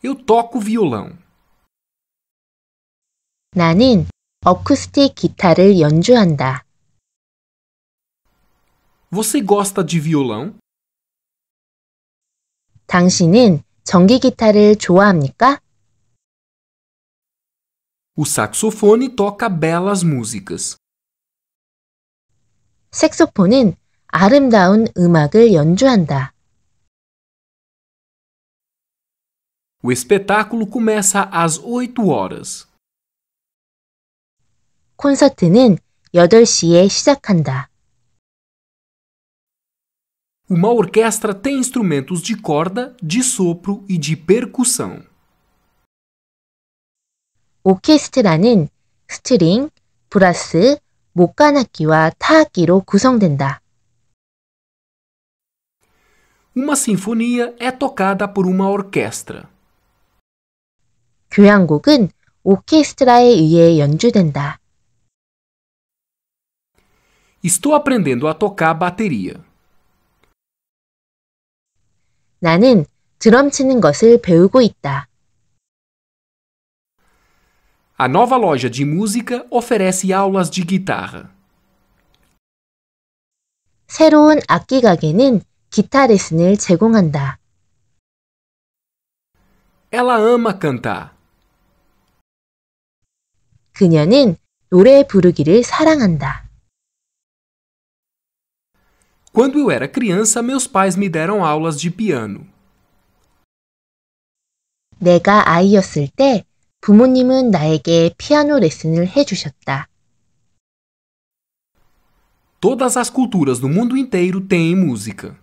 Eu toco violão. 나는 어쿠스틱 기타를 연주한다. Você gosta de violão? 당신은 전기 기타를 좋아합니까? O saxofone toca belas músicas. 색소폰은 아름다운 음악을 연주한다. O espetáculo começa às 8 horas. 콘서트는 8시에 시작한다. Uma orquestra tem instrumentos de corda, de sopro e de percussão. 오케스트라는 스트링, 브라스, 목관악기와 타악기로 구성된다. Uma sinfonia é tocada por uma orquestra. 교향곡은 오케스트라에 의해 연주된다. Estou aprendendo a tocar bateria. 나는 드럼 치는 것을 배우고 있다. A nova loja de música oferece aulas de guitarra. 새로운 악기 가게는 기타 레슨을 제공한다. Ela ama cantar. 그녀는 노래 부르기를 사랑한다. Quando eu era criança, meus pais me deram aulas de piano. 내가 아이였을 때 부모님은 나에게 피아노 레슨을 해주셨다. Todas as culturas do mundo inteiro têm música.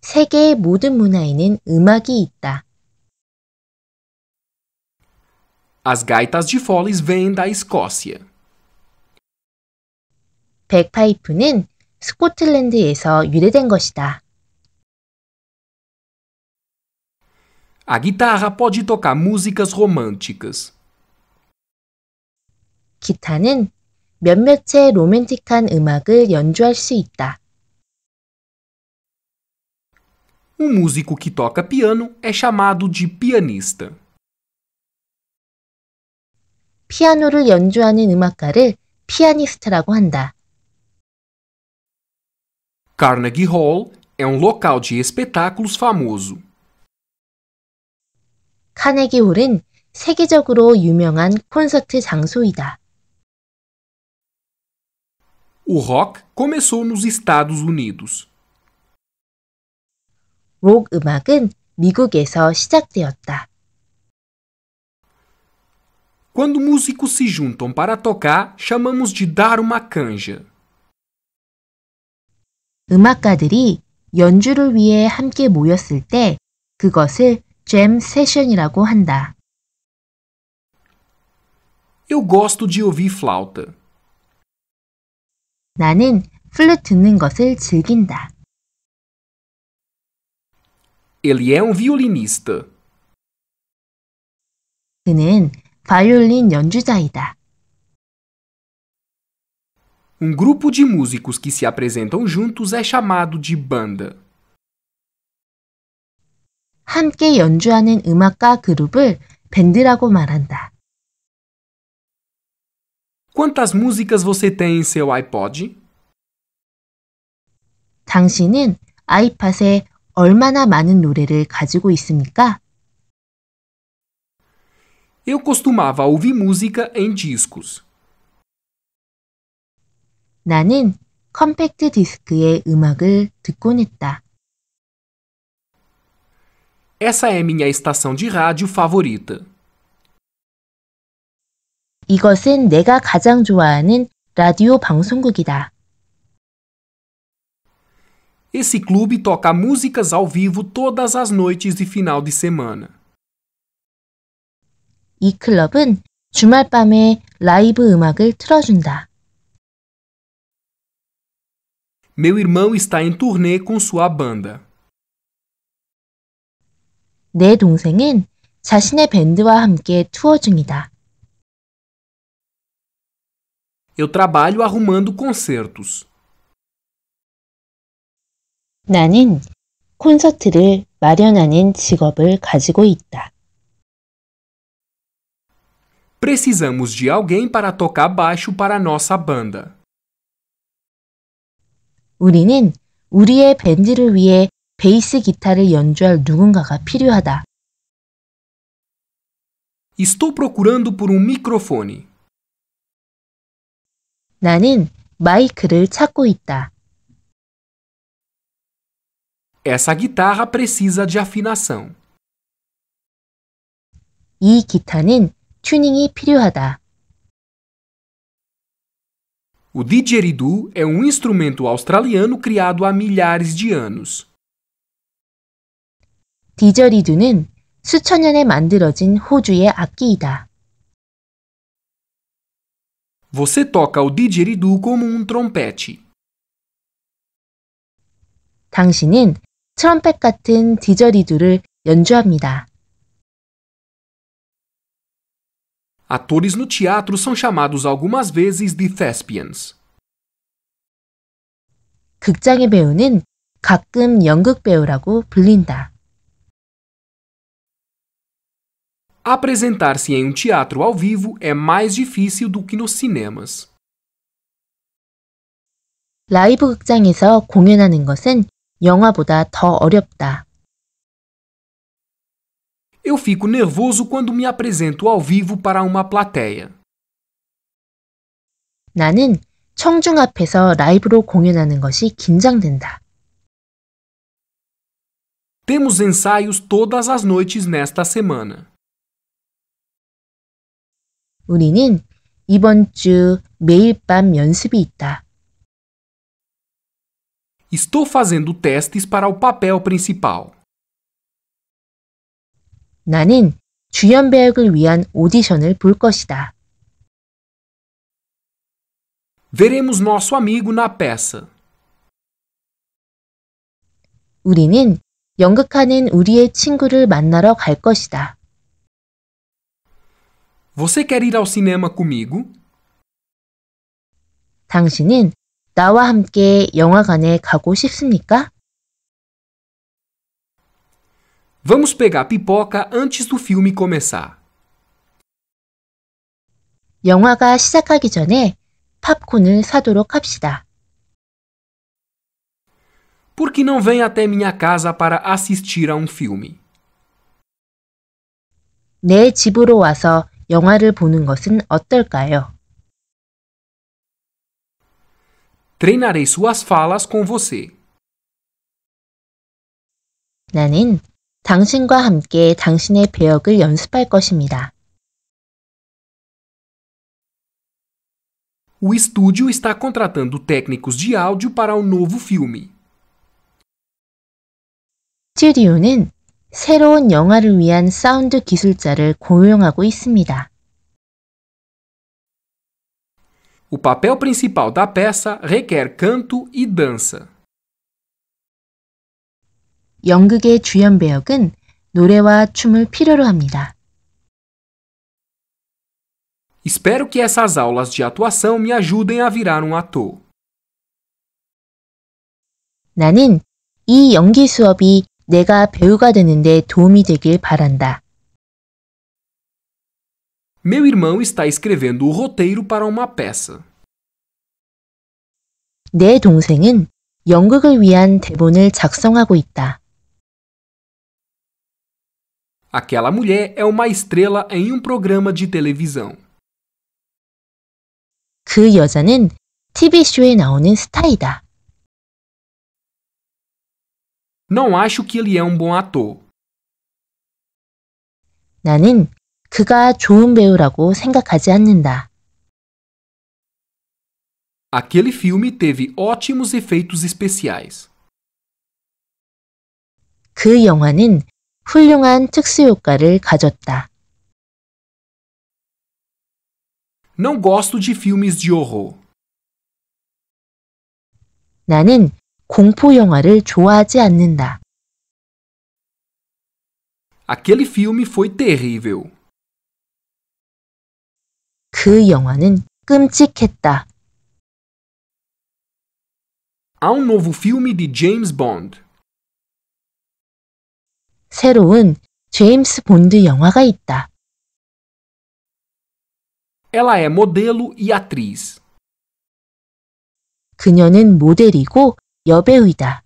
세계의 모든 문화에는 음악이 있다. As gaitas de foles vêm da Escócia. 백파이프는 스코틀랜드에서 유래된 것이다. A guitarra pode tocar músicas românticas. 기타는 몇몇의 로맨틱한 음악을 연주할 수 있다. Um músico que toca piano é chamado de pianista. 피아노를 연주하는 음악가를 피아니스트라고 한다. Carnegie Hall é um local de espetáculos famoso. 카네기 홀은 세계적으로 유명한 콘서트 장소이다. O rock começou nos Estados Unidos. 록 음악은 미국에서 시작되었다. Quando músicos se juntam para tocar, chamamos de dar uma canja. 음악가들이 연주를 위해 함께 모였을 때 그것을 잼 세션이라고 한다. Eu gosto de ouvir flauta. 나는 플룻 듣는 것을 즐긴다. Ele é um violinista. 그는 바이올린 연주자이다. Um grupo de músicos que se apresentam juntos é chamado de banda. 함께 연주하는 음악가 그룹을 밴드라고 말한다. Quantas músicas você tem em seu iPod? 당신은 아이팟에 얼마나 많은 노래를 가지고 있습니까? Eu costumava ouvir música em discos. 나는 컴팩트 디스크의 음악을 듣곤 했다. Essa é minha estação de rádio favorita. 이것은 내가 가장 좋아하는 라디오 방송국이다. Esse clube toca músicas ao vivo todas as noites de final de semana. 이 클럽은 주말 밤에 라이브 음악을 틀어준다. Meu irmão está em turnê com sua banda. 내 동생은 자신의 밴드와 함께 투어 중이다. Eu trabalho arrumando concertos. 나는 콘서트를 마련하는 직업을 가지고 있다. Precisamos de alguém para tocar baixo para nossa banda. 우리는 우리의 밴드를 위해 베이스 기타를 연주할 누군가가 필요하다. Estou procurando por um microfone. 나는 마이크를 찾고 있다. Essa guitarra precisa de afinação. 이 기타는 튜닝이 필요하다. O didgeridoo é um instrumento australiano criado há milhares de anos. 디저리두는 수천 년에 만들어진 호주의 악기이다. Você toca o didgeridoo como um trompete. 당신은 트럼펫 같은 디저리두를 연주합니다. Atores no teatro são chamados algumas vezes de thespians. 극장의 배우는 가끔 연극 배우라고 불린다. Apresentar-se em um teatro ao vivo é mais difícil do que nos cinemas. 라이브 극장에서 공연하는 것은 영화보다 더 어렵다. Eu fico nervoso quando me apresento ao vivo para uma plateia. 나는 청중 앞에서 라이브로 공연하는 것이 긴장된다. Temos ensaios todas as noites nesta semana. 우리는 이번 주 매일 밤 연습이 있다. Estou fazendo testes para o papel principal. 나는 주연 배역을 위한 오디션을 볼 것이다. Veremos nosso amigo na peça. 우리는 연극하는 우리의 친구를 만나러 갈 것이다. Você quer ir ao cinema comigo? 당신은 나와 함께 영화관에 가고 싶습니까? Vamos pegar pipoca antes do filme começar. 영화가 시작하기 전에 팝콘을 사도록 합시다. Por que não vem até minha casa para assistir a um filme? 내 집으로 와서 영화를 보는 것은 어떨까요? Treinarei suas falas com você. 나는 당신과 함께 당신의 배역을 연습할 것입니다. O estúdio está contratando técnicos de áudio para o novo filme. 스튜디오는 새로운 영화를 위한 사운드 기술자를 고용하고 있습니다. O papel principal da peça requer canto e dança. 연극의 주연 배역은 노래와 춤을 필요로 합니다. Espero que essas aulas de atuação me ajudem a virar um ator. 나는 이 연기 수업이 내가 배우가 되는데 도움이 되길 바란다. Meu irmão está escrevendo o roteiro para uma peça. 내 동생은 연극을 위한 대본을 작성하고 있다. Aquela mulher é uma estrela em um programa de televisão. 그 여자는 TV쇼에 나오는 스타이다. Não acho que ele é um bom ator. 나는 그가 좋은 배우라고 생각하지 않는다. Aquele filme teve ótimos efeitos especiais. 그 영화는 훌륭한 특수효과를 가졌다. Não gosto de filmes de horror. 나는 공포 영화를 좋아하지 않는다. Aquele filme foi terrível. 그 영화는 끔찍했다. Há um novo filme de James Bond. 새로운 제임스 본드 영화가 있다. Ela é modelo e atriz. 그녀는 모델이고 여배우이다.